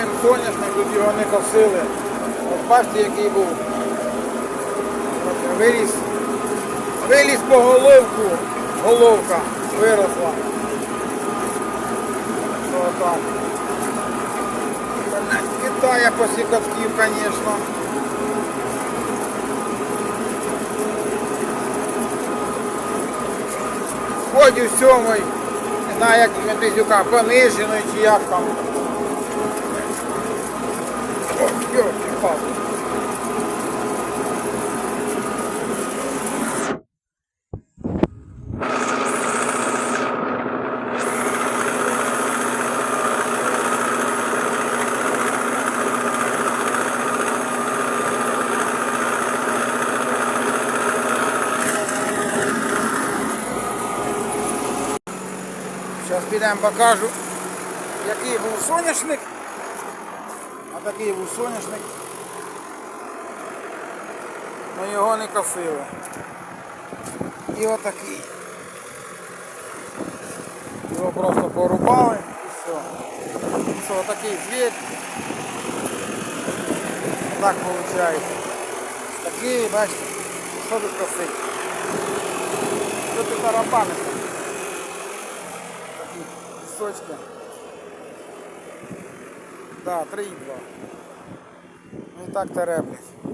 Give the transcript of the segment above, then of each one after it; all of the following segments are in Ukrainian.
Збираємо соняшник, тут його не косили. От бачите, який був. От Виліз. Виліз по головку. Головка виросла. Отак. Китая по сікотків, звісно. Ходю сьомий, не знаю як Медведюка, понижений чи як там. Йолки Зараз підемо покажу, який був соняшник. А такий був соняшник. Ми його не косили. І отакий. Його просто порубали і все. Все, отакий звір. Так виходить. Такий, бачите, що тут косить. Що тут тарабани? Такі пісочки. Да, 3,2. Ну і так тереблять.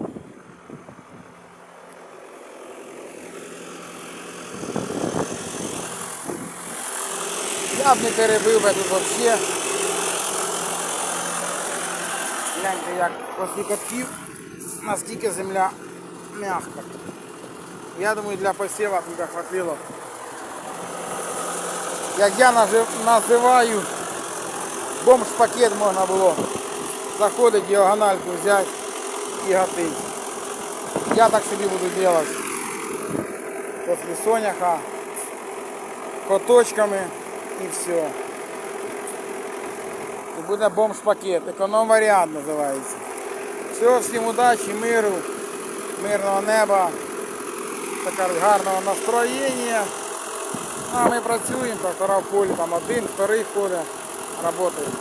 Б не теребив би тут взагалі. Гляньте, як після катків, наскільки земля м'яка. Я думаю, для посіва тут хватило. Як я називаю, бомж-пакет можна було заходить, діагональку взяти і гатить. Я так собі буду делать. После соняха коточками і все. И будет бомж-пакет. Эконом-вариант называется. Все, всем удачи, миру, мирного неба, така гарного настроєння. А ми працюємо, трактора в полі, там один, второй ходить, працюємо.